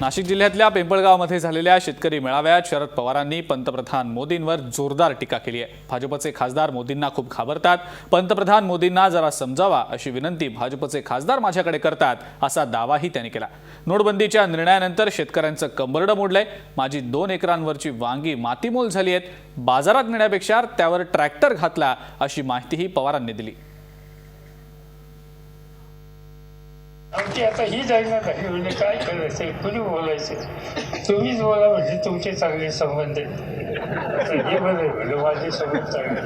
नाशिक जिल्ह्यातल्या पिंपळगावमध्ये झालेल्या शेतकरी मेळाव्यात शरद पवारांनी पंतप्रधान मोदींवर जोरदार टीका केली आहे. भाजपचे खासदार मोदींना खूप घाबरतात. पंतप्रधान मोदींना जरा समजावा अशी विनंती भाजपचे खासदार माझ्याकडे करतात असा दावाही त्यांनी केला. नोटबंदीच्या निर्णयानंतर शेतकऱ्यांचं कंबरडं मोडलंय. माझी दोन एकरांवरची वांगी मातीमोल झाली आहेत. बाजारात नेण्यापेक्षा त्यावर ट्रॅक्टर घातला अशी माहितीही पवारांनी दिली. ती आता ही जाईना नाही म्हणजे काय करायचं कुणी बोलायचं तुम्हीच बोला म्हणजे तुमचे चांगले संबंध आहेत. हे बरं म्हणजे माझे संबंध चांगले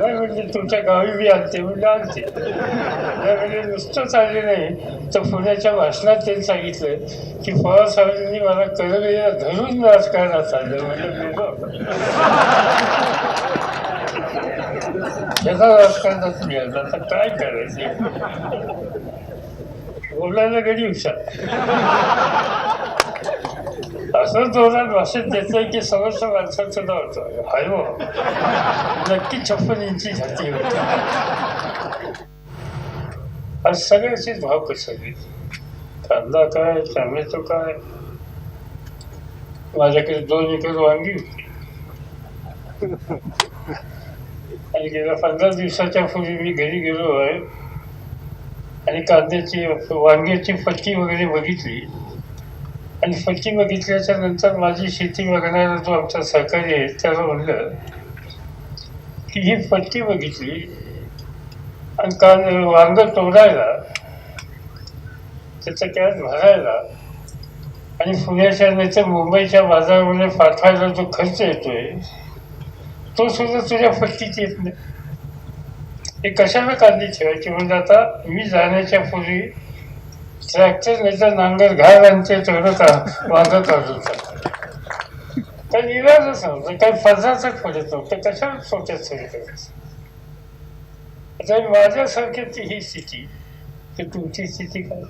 नाही म्हणजे तुमच्या गावी बी आणते म्हणजे आणते नाही म्हणजे नुसतं चालले नाही. तर पुण्याच्या भाषणात त्यांनी सांगितलं की पवार साहेबांनी मला करगईला धरून राजकारणात चाललं. म्हणजे त्याचा राजकारणात मिळाला आता काय करायचं? बोलायला कधी हुशार असं जोरात भाषेत देतोय की समस्त माणसात सुद्धा होतं हाय हो. नक्की छप्पन इंची छाती होती. आज सगळ्याचीच भाव कसं कांदा काय टमॅटो काय? माझ्याकडे दोन एकर वांगी होती. आणि गेल्या पंधरा दिवसाच्या पूर्वी मी घरी गेलो आहे. आणि कांद्याची वांग्याची फटकी वगैरे बघितली. आणि फटकी बघितल्याच्या नंतर माझी शेती बघणारा जो आमचा सहकारी आहे त्याला म्हणलं की ही फटकी बघितली आणि कांद वांग तोडायला त्याचं कॅस भरायला आणि पुण्याच्या नाही तर मुंबईच्या बाजारामध्ये पाठवायला जो खर्च येतोय तो सुद्धा तुझ्या फटकीत येत नाही. हे कशाला कांदी ठेवायची? म्हणजे आता मी जाण्याच्या पूर्वी ट्रॅक्टर नाही तर नांगर घाल आणि ते तेवढं का वांग काढून तर इलाजच नव्हतं काही पदार्थच पडत नव्हतं कशाला सोट्यात सोयी करायचं? आता ती ही स्थिती तर तुमची स्थिती काय?